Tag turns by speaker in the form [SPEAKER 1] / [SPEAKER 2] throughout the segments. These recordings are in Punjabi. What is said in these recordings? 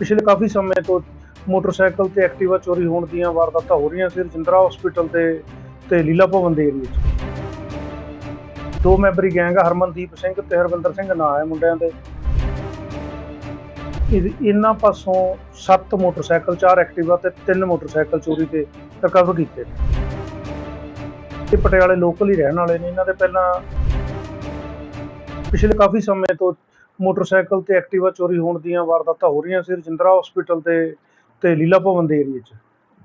[SPEAKER 1] ਪਿਛਲੇ ਕਾਫੀ ਸਮੇਂ ਤੋਂ ਮੋਟਰਸਾਈਕਲ ਤੇ ਐਕਟਿਵਾ ਚੋਰੀ ਹੋਣ ਦੀਆਂ ਵਾਰਦਾਤਾਂ ਹੋ ਰਹੀਆਂ ਸੀ ਰਜਿੰਦਰਾ ਹਸਪੀਟਲ ਤੇ ਤੇ ਲੀਲਾ ਭਵਨ ਦੇ ਏਰੀਏ 'ਚ। ਦੋ ਮੈਂਬਰੀ ਗੈਂਗ ਹਰਮਨਦੀਪ ਸਿੰਘ ਤੇ ਹਰਵਿੰਦਰ ਸਿੰਘ, ਨਾਂ ਹੈ ਮੁੰਡਿਆਂ ਦੇ। ਇਹਨਾਂ ਪਾਸੋਂ 7 ਮੋਟਰਸਾਈਕਲ 4 ਐਕਟਿਵਾ ਤੇ 3 ਮੋਟਰਸਾਈਕਲ ਚੋਰੀ ਤੇ ਰਿਕਵਰ ਕੀਤੇ ਨੇ। ਇਹ ਪਟਿਆਲੇ ਲੋਕਲ ਹੀ ਰਹਿਣ ਵਾਲੇ ਨੇ, ਇਹਨਾਂ ਦੇ ਪਹਿਲਾਂ ਪਿਛਲੇ ਕਾਫੀ ਸਮੇਂ ਤੋਂ ਮੋਟਰਸਾਈਕਲ ਤੇ ਐਕਟਿਵਾ ਚੋਰੀ ਹੋਣ ਦੀਆਂ ਵਾਰਦਾਤਾਂ ਹੋ ਰਹੀਆਂ ਸੀ ਰਜਿੰਦਰਾ ਹਸਪੀਟਲ ਦੇ ਤੇ ਲੀਲਾ ਭਵਨ ਦੇ ਏਰੀਏ 'ਚ।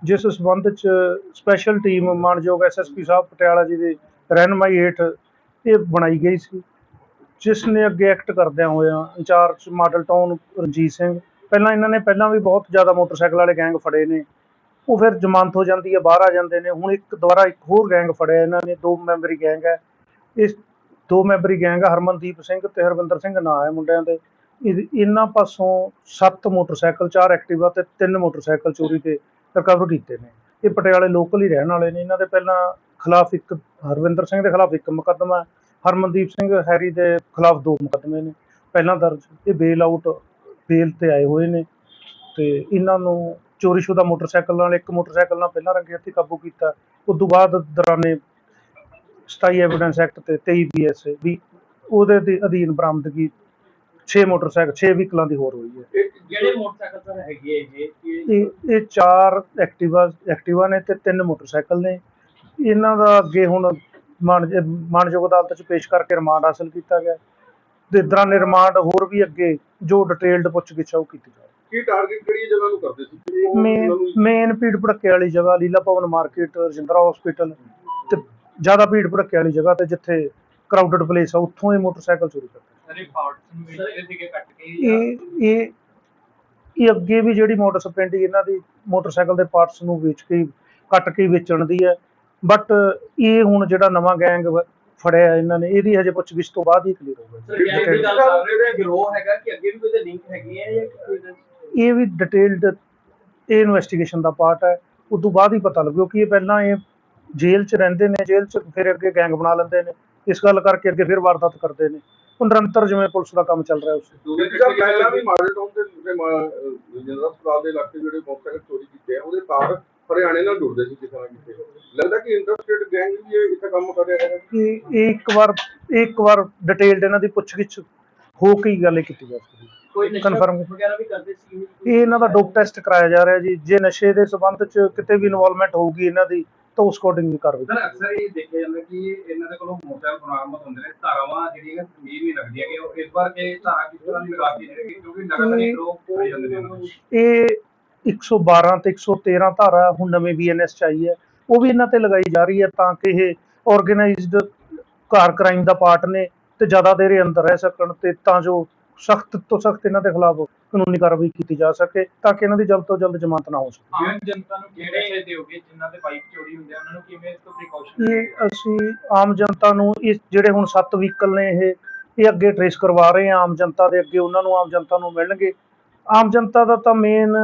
[SPEAKER 1] ਜਿਸ ਸਬੰਧ 'ਚ ਸਪੈਸ਼ਲ ਟੀਮ ਮਾਨਯੋਗ ਐਸਐਸਪੀ ਸਾਹਿਬ ਪਟਿਆਲਾ ਜੀ ਦੀ ਰਹਿਨਮਾਈ ਹੇਠ ਇਹ ਬਣਾਈ ਗਈ ਸੀ। ਜਿਸ ਨੇ ਅੱਗੇ ਐਕਟ ਕਰਦਿਆਂ ਹੋਇਆਂ incharge model town Ranjit Singh, ਪਹਿਲਾਂ ਇਹਨਾਂ ਨੇ ਪਹਿਲਾਂ ਵੀ ਬਹੁਤ ਜ਼ਿਆਦਾ ਮੋਟਰਸਾਈਕਲ ਵਾਲੇ ਗੈਂਗ ਫੜੇ ਨੇ। ਉਹ ਫਿਰ ਜ਼ਮਾਨਤ ਹੋ ਜਾਂਦੀ ਹੈ, ਬਾਹਰ ਆ ਜਾਂਦੇ ਨੇ। ਹੁਣ ਇੱਕ ਦੁਬਾਰਾ ਇੱਕ ਹੋਰ ਗੈਂਗ ਫੜਿਆ ਇਹਨਾਂ ਨੇ, ਦੋ ਮੈਂਬਰੀ ਗੈਂਗ ਹੈ। ਇਸ ਦੋ ਮੈਂਬਰੀ ਗੈਂਗ ਆ, ਹਰਮਨਦੀਪ ਸਿੰਘ ਤੇ ਹਰਵਿੰਦਰ ਸਿੰਘ ਨਾਂ ਹੈ ਮੁੰਡਿਆਂ ਦੇ। ਇਹ- ਇਹਨਾਂ ਪਾਸੋਂ ਸੱਤ ਮੋਟਰਸਾਈਕਲ 4 ਐਕਟਿਵਾ ਤੇ ਤਿੰਨ ਮੋਟਰਸਾਈਕਲ ਚੋਰੀ ਤੇ ਰਿਕਵਰ ਕੀਤੇ ਨੇ। ਇਹ ਪਟਿਆਲੇ ਲੋਕਲ ਹੀ ਰਹਿਣ ਵਾਲੇ ਨੇ। ਇਹਨਾਂ ਦੇ ਪਹਿਲਾਂ ਖਿਲਾਫ ਇੱਕ ਹਰਵਿੰਦਰ ਸਿੰਘ ਦੇ ਖਿਲਾਫ ਇੱਕ ਮੁਕੱਦਮਾ, ਹਰਮਨਦੀਪ ਸਿੰਘ ਹੈਰੀ ਦੇ ਖਿਲਾਫ ਦੋ ਮੁਕੱਦਮੇ ਨੇ। ਪਹਿਲਾਂ ਦਰਜ, ਇਹ ਬੇਲ ਆਊਟ ਬੇਲ ਤੇ ਆਏ ਹੋਏ ਨੇ ਤੇ ਇਹਨਾਂ ਨੂੰ ਚੋਰੀਸ਼ੁਦਾ ਮੋਟਰਸਾਈਕਲ ਨਾਲ, ਇੱਕ ਮੋਟਰਸਾਈਕਲ ਨਾਲ ਪਹਿਲਾਂ ਰੰਗੇ ਹੱਥੀਂ ਕਾਬੂ ਕੀਤਾ। ਉਸ ਤੋਂ ਬਾਅਦ ਦੌਰਾਨੇ 27 ਐਵੀਡੈਂਸ ਐਕਟ ਤੇ 23 ਬੀਐਸ ਵੀ ਉਹਦੇ ਦੇ ਅਧੀਨ ਬਰਾਮਦਗੀ 6 ਮੋਟਰਸਾਈਕਲ 6 ਵਹੀਕਲਾਂ ਦੀ ਹੋਰ ਹੋਈ ਹੈ।
[SPEAKER 2] ਜਿਹੜੇ ਮੋਟਰਸਾਈਕਲ ਸਰ ਹੈਗੇ ਇਹ? ਇਹ
[SPEAKER 1] ਇਹ ਚਾਰ ਐਕਟਿਵਾ ਐਕਟਿਵਾ ਨੇ ਤੇ ਤਿੰਨ ਮੋਟਰਸਾਈਕਲ ਨੇ। ਇਹਨਾਂ ਦਾ ਅੱਗੇ ਹੁਣ ਮਾਨ ਮਾਨਯੋਗ ਅਦਾਲਤ 'ਚ ਪੇਸ਼ ਕਰਕੇ ਰਿਮਾਂਡ ਹਾਸਲ ਕੀਤਾ ਗਿਆ। ਤੇ ਦੌਰਾਨੇ ਰਿਮਾਂਡ ਹੋਰ ਵੀ ਅੱਗੇ ਜੋ ਡਿਟੇਲਡ ਪੁੱਛਗਿੱਛ ਉਹ ਕੀਤੀ ਜਾਵੇ
[SPEAKER 3] ਕੀ ਟਾਰਗੇਟ ਕਿਹੜੀ ਜਗ੍ਹਾ ਨੂੰ ਕਰਦੇ ਸੀ?
[SPEAKER 1] ਮੇਨ ਮੇਨ ਭੀੜ ਭੜੱਕੇ ਵਾਲੀ ਜਗ੍ਹਾ ਲੀਲਾ ਭਵਨ ਮਾਰਕੀਟ ਰਜਿੰਦਰਾ ਹਸਪੀਟਲ ਤੇ ਜ਼ਿਆਦਾ ਭੀੜ ਭੜੱਕੇ ਵਾਲੀ ਜਗ੍ਹਾ ਤੇ ਜਿੱਥੇ ਕਰਾਊਡਡ ਪਲੇਸ ਆ ਉੱਥੋਂ ਇਹ ਮੋਟਰਸਾਈਕਲ ਚੋਰੀ ਕਰਦੇ
[SPEAKER 2] ਸਾਰੇ ਪਾਰਟਸ ਨੂੰ ਵੇਚਦੇ ਸੀਗੇ ਕੱਟ ਕੇ ਜਾਂ
[SPEAKER 1] ਇਹ ਇਹ ਇਹ ਅੱਗੇ ਵੀ ਜਿਹੜੀ ਮੋਟਰ ਸਪਲੈਂਡੀ ਇਹਨਾਂ ਦੀ ਮੋਟਰਸਾਈਕਲ ਦੇ ਪਾਰਟਸ ਨੂੰ ਵੇਚ ਕੇ ਕੱਟ ਕੇ ਵੇਚਣ ਦੀ ਹੈ ਬਟ ਇਹ ਹੁਣ ਜਿਹੜਾ ਨਵਾਂ ਗੈਂਗ ਫੜਿਆ ਇਹਨਾਂ ਨੇ ਇਹਦੀ ਹਜੇ ਪੁੱਛਗਿੱਛ ਤੋਂ ਬਾਅਦ ਹੀ ਕਲੀਅਰ ਹੋਊਗਾ।
[SPEAKER 2] ਸਰ ਗੈਂਗ ਦੀ ਗੱਲ ਕਰ ਰਹੇ ਹੋ ਗਰੋਹ ਹੈਗਾ ਕਿ ਅੱਗੇ ਵੀ ਕੋਈ ਲਿੰਕ ਹੈਗੀ ਹੈ ਜਾਂ ਕੋਈ ਇਹਦੇ-
[SPEAKER 1] ਇਹ ਵੀ ਡਿਟੇਲਡ ਇਹ ਇਨਵੈਸਟੀਗੇਸ਼ਨ ਦਾ ਪਾਰਟ ਹੈ। ਉਸ ਤੋਂ ਬਾਅਦ ਹੀ ਪਤਾ ਲੱਗੂ ਕਿ ਇਹ ਪਹਿਲਾਂ ਇਹ ਜੇਲ੍ਹ 'ਚ ਰਹਿੰਦੇ ਨੇ ਜੇਲ੍ਹ 'ਚ ਫਿਰ ਅੱਗੇ ਗੈਂਗ ਬਣਾ ਲੈਂਦੇ ਨੇ। ਇਸ ਗੱਲ ਕਰਕੇ ਅੱਗੇ ਫਿਰ ਵਾਰਦਾਤ ਕਰਦੇ ਨੇ। ਉਹ ਨਿਰੰਤਰ ਜਿਵੇਂ ਪੁਲਿਸ ਦਾ ਕੰਮ ਚੱਲ ਰਿਹਾ ਉਸ
[SPEAKER 3] ਪਹਿਲਾਂ ਵੀ ਮਾਡਲ ਟਾਊਨ ਦੇ ਤੇ ਜਿੰਦਰਾ ਹਸਪਤਾਲ ਦੇ ਇਲਾਕੇ ਜਿਹੜੇ ਮੋਟਰਸਾਈਕਲ ਚੋਰੀ ਕੀਤੇ ਆ ਉਹਦੇ ਤਾਰ ਹਰਿਆਣੇ ਨਾਲ ਜੁੜਦੇ ਸੀ ਕਿਸੇ ਨਾ ਕਿਸੇ ਲੱਗਦਾ ਕਿ ਇੰਟਰਸਟੇਟ ਗੈਂਗ ਵੀ ਇਹ ਇੱਥੇ ਕੰਮ ਕਰ ਰਿਹਾ ਹੈ
[SPEAKER 1] ਇਹ ਇਹ ਇੱਕ ਵਾਰ ਇਹ ਇੱਕ ਵਾਰ ਡਿਟੇਲਡ ਇਹਨਾਂ ਦੀ ਪੁੱਛਗਿੱਛ ਹੋ ਕੇ ਹੀ ਗੱਲ ਇਹ ਕੀਤੀ ਜਾ ਸਕਦੀ।
[SPEAKER 2] ਕੋਈ
[SPEAKER 1] Confirm-
[SPEAKER 2] ਵਗੈਰਾ ਵੀ ਕਰਦੇ ਸੀ?
[SPEAKER 1] ਇਹ ਇਹਨਾਂ ਦਾ ਡੋਪ ਟੈਸਟ ਕਰਾਇਆ ਜਾ ਰਿਹਾ ਜੀ। ਜੇ ਨਸ਼ੇ ਦੇ ਸੰਬੰਧ 'ਚ ਕਿਤੇ ਵੀ ਇਨਵੋਲਵਮੈਂਟ ਹੋਊਗੀ ਇਹਨਾਂ ਦੀ ਤਾਂ ਉਸ ਅਕੋਰਡਿੰਗ ਵੀ ਕਾਰਵਾਈ
[SPEAKER 4] ਸਰ ਅਕਸਰ ਇਹ ਦੇਖਿਆ ਜਾਂਦਾ ਕਿ ਇਹਨਾਂ ਦੇ ਕੋਲੋਂ ਮੋਟਰਸਾਈਕਲ ਬਰਾਮਦ ਹੁੰਦੇ ਨੇ ਧਾਰਾਵਾਂ ਜਿਹੜੀਆਂ ਜ਼ਮੀਨ ਨਹੀਂ ਲੱਗਦੀਆਂ ਕਿ ਉਹ ਇਸ ਵਾਰ ਕਿ ਧਾਰਾ ਕਿਸ ਤਰ੍ਹਾਂ ਦੀ ਲਗਾ ਕੇ ਜਿਹੜੇ ਕਿਉਂਕਿ ਲਗਾਤਾਰ ਹੀ ਲੋਕ ਪੜੇ ਜਾਂਦੇ ਨੇ ਉਹਨਾਂ ਨੂੰ।
[SPEAKER 1] ਇਹ 112 ਤੇ 113 ਧਾਰਾ ਹੁਣ ਨਵੇਂ ਬੀਐਨਐਸ ਚ ਆਈ ਹੈ। ਉਹ ਵੀ ਇਹਨਾਂ ਤੇ ਲਗਾਈ ਜਾ ਰਹੀ ਹੈ ਤਾਂ ਕਿ ਇਹ ਆਰਗੇਨਾਈਜ਼ਡ ਕਾਰ ਕ੍ਰਾਈਮ ਦਾ ਪਾਰਟ ਨੇ ਤੇ ਜ਼ਿਆਦਾ ਦੇਰ ਇਹ ਅੰਦਰ ਰਹਿ ਸਕਣ ਤੇ ਤਾਂ ਜੋ ਸਖਤ ਤੋਂ ਸਖਤ ਇਹਨਾਂ ਦੇ ਖਿਲਾਫ ਕਾਨੂੰਨੀ ਕਾਰਵਾਈ ਕੀਤੀ ਜਾ ਸਕੇ ਤਾਂ ਕਿ ਇਹਨਾਂ ਦੀ ਜਲਦ ਤੋਂ ਜਲਦ ਜ਼ਮਾਨਤ ਨਾ ਹੋ ਸਕੇ।
[SPEAKER 4] ਆਮ ਜਨਤਾ ਨੂੰ ਕਿਹੜੇ ਇਹ ਦਿਓਗੇ ਜਿਨ੍ਹਾਂ ਦੇ ਬਾਈਕ ਚੋਰੀ ਹੁੰਦੇ ਆ? ਉਹਨਾਂ ਨੂੰ ਕਿਵੇਂ ਇਸ ਤੋਂ ਪ੍ਰੀਕਾਸ਼ਨ
[SPEAKER 1] ਇਹ ਅਸੀਂ ਆਮ ਜਨਤਾ ਨੂੰ ਇਸ ਜਿਹੜੇ ਹੁਣ ਸੱਤ ਵਹੀਕਲ ਨੇ ਇਹ ਇਹ ਅੱਗੇ ਟਰੇਸ ਕਰਵਾ ਰਹੇ ਹਾਂ। ਆਮ ਜਨਤਾ ਦੇ ਅੱਗੇ ਉਹਨਾਂ ਨੂੰ ਆਮ ਜਨਤਾ ਨੂੰ ਮਿਲਣਗੇ। ਆਮ ਜਨਤਾ ਦਾ ਤਾਂ ਮੇਨ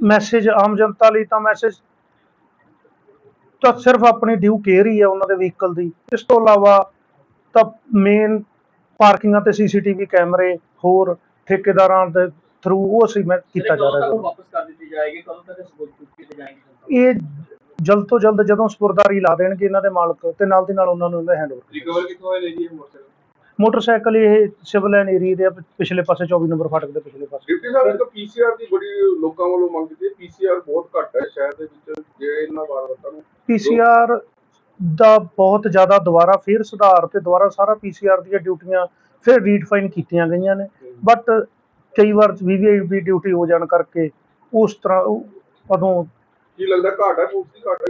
[SPEAKER 1] ਮੈਸੇਜ ਆਮ ਜਨਤਾ ਲਈ ਤਾਂ ਮੈਸੇਜ ਤਾਂ ਸਿਰਫ ਆਪਣੀ ਡਿਊ ਕੇਅਰ ਹੀ ਹੈ ਉਹਨਾਂ ਦੇ ਵਹੀਕਲ ਦੀ। ਇਸ ਤੋਂ ਇਲਾਵਾ ਤਾਂ ਮੇਨ ਪਾਰਕਿੰਗਾਂ ਤੇ ਸੀਸੀਟੀਵੀ ਕੈਮਰੇ ਹੋਰ ਠੇਕੇਦਾਰਾਂ ਦੇ ਥਰੂ ਉਹ ਅਸੀਂ ਮੈਂ ਕੀਤਾ ਜਾ ਰਿਹਾ ਹੈ
[SPEAKER 2] ਉਹ ਵਾਪਸ ਕਰ ਦਿੱਤੀ ਜਾਏਗੀ? ਕਦੋਂ ਤੱਕ ਸਬੂਤ ਕੀਤੇ ਜਾਣਗੇ
[SPEAKER 1] ਇਹ ਜਲਦ ਤੋਂ ਜਲਦ ਜਦੋਂ ਸਪੁਰਦਾਰੀ ਲਾ ਦੇਣਗੇ ਇਹਨਾਂ ਦੇ ਮਾਲਕ ਤੇ ਨਾਲ ਦੀ ਨਾਲ ਉਹਨਾਂ ਨੂੰ ਇਹਦਾ ਹੈਂਡਓਵਰ
[SPEAKER 4] ਰਿਕਵਰ ਕਿੱਥੋਂ ਹੋਏ ਨੇ ਜੀ ਇਹ ਮੋਟਰਸਾਈਕਲ?
[SPEAKER 1] ਮੋਟਰਸਾਈਕਲ ਇਹ ਸਿਵਲ ਲਾਈਨ ਏਰੀਆ ਦੇ ਪਿਛਲੇ ਪਾਸੇ 24 ਨੰਬਰ ਫਾਟਕ ਦੇ ਪਿਛਲੇ ਪਾਸੇ।
[SPEAKER 3] ਡਿਪਟੀ ਸਾਹਿਬ ਇੱਕ ਪੀਸੀਆਰ ਦੀ ਬੜੀ ਲੋਕਾਂ ਵੱਲੋਂ ਮੰਗ ਕੀਤੀ ਪੀਸੀਆਰ ਬਹੁਤ ਘੱਟ ਹੈ ਸ਼ਹਿਰ ਦੇ ਵਿੱਚ ਜਿਹੜੇ ਇਹਨਾਂ ਵਾਰਦਾਤਾਂ ਨੂੰ
[SPEAKER 1] ਪੀਸੀਆਰ ਦਾ ਬਹੁਤ ਜ਼ਿਆਦਾ ਦੁਬਾਰਾ ਫਿਰ ਸੁਧਾਰ ਤੇ ਦੁਬਾਰਾ ਸਾਰਾ ਪੀਸੀਆਰ ਦੀਆਂ ਡਿਊਟੀਆਂ ਫਿਰ ਰੀਡਫਾਈਨ ਕੀਤੀਆਂ ਗਈਆਂ ਨੇ। ਬਟ ਕਈ ਵਾਰ ਵੀਵੀਆਈਪੀ ਡਿਊਟੀ ਹੋ ਜਾਣ ਕਰਕੇ ਉਸ ਤਰ੍ਹਾਂ ਉਦੋਂ
[SPEAKER 3] ਕੀ ਲੱਗਦਾ ਘਾਟ ਪੁਲਿਸ ਦੀ ਘਾਟ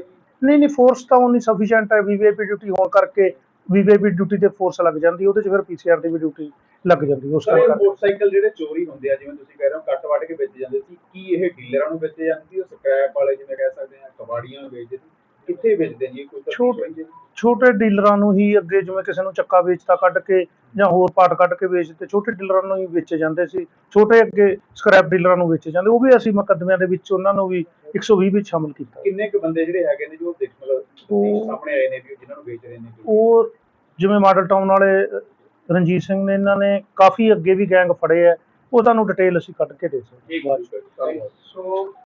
[SPEAKER 1] ਨਹੀਂ ਨਹੀਂ ਫੋਰਸ ਤਾਂ ਉਨੀ ਸਫੀਸ਼ੀਐਂਟ ਹੈ। ਵੀਵੀਆਈਪੀ ਡਿਊਟੀ ਹੋਣ ਕਰਕੇ ਵੀਵੀਆਈਪੀ ਡਿਊਟੀ ਤੇ ਫੋਰਸ ਲੱਗ ਜਾਂਦੀ ਉਹਦੇ 'ਚ ਫਿਰ ਪੀਸੀਆਰ ਦੀ ਵੀ ਡਿਊਟੀ ਲੱਗ ਜਾਂਦੀ ਉਸ ਕਰਕੇ।
[SPEAKER 5] ਮੋਟਰਸਾਈਕਲ ਜਿਹੜੇ ਚੋਰੀ ਹੁੰਦੇ ਆ ਜਿਵੇਂ ਤੁਸੀਂ ਕਹਿ ਰਹੇ ਹੋ ਕੱਟ ਵੱਢ ਕੇ ਵੇਚ ਜਾਂਦੇ ਸੀ ਕੀ ਇਹ ਡੀਲਰਾਂ ਨੂੰ ਵੇਚੇ ਜਾਂਦੇ ਸੀ? ਉਹ ਸਕ੍ਰੈਪ ਵਾਲੇ ਜਿਵੇਂ ਕਹਿ ਸਕਦੇ ਆ ਕਬਾੜੀਆਂ ਵੇਚਦੇ ਸੀ? ਕਿੱਥੇ ਵੇਚਦੇ ਜੀ? ਕੋਈ
[SPEAKER 1] ਛੋਟ- ਛੋਟੇ ਡੀਲਰਾਂ ਨੂੰ ਹੀ ਅੱਗੇ ਜਿਵੇਂ ਕਿਸੇ ਨੂੰ ਚੱਕਾ ਵੇਚਤਾ ਕੱਢ ਕੇ ਜਾਂ ਹੋਰ ਪਾਰਟ ਕੱਢ ਕੇ ਵੇਚਦੇ ਛੋਟੇ ਡੀਲਰਾਂ ਨੂੰ ਹੀ ਵੇਚੇ ਜਾਂਦੇ ਸੀ। ਛੋਟੇ ਅੱਗੇ ਸਕ੍ਰੈਪ ਡੀਲਰਾਂ ਨੂੰ ਵੇਚੇ ਜਾਂਦੇ। ਉਹ ਵੀ ਅਸੀਂ ਮੁਕੱਦਮਿਆਂ ਦੇ ਵਿੱਚ ਉਹਨਾਂ ਨੂੰ ਵੀ 120 ਵਿੱਚ ਸ਼ਾਮਲ ਕੀਤਾ।
[SPEAKER 5] ਕਿੰਨੇ ਕੁ ਬੰਦੇ ਜਿਹੜੇ ਹੈਗੇ ਨੇ ਜੋ ਦੇਖ ਮਤਲਬ ਸਾਹਮਣੇ ਆਏ ਨੇ ਵੀ ਜਿਨ੍ਹਾਂ ਨੂੰ ਵੇਚ ਰਹੇ ਨੇ
[SPEAKER 1] ਉਹ ਜਿਵੇਂ ਮਾਡਲ ਟਾਊਨ ਵਾਲੇ ਰਣਜੀਤ ਸਿੰਘ ਨੇ ਇਹਨਾਂ ਨੇ ਕਾਫੀ ਅੱਗੇ ਵੀ ਗੈਂਗ ਫੜੇ ਆ। ਉਹ ਤੁਹਾਨੂੰ ਡਿਟੇਲ ਅਸੀਂ ਕੱਢ ਕੇ ਦੇ ਸਕਦੇ
[SPEAKER 3] ਠੀਕ ਹੈ
[SPEAKER 4] ਸੋ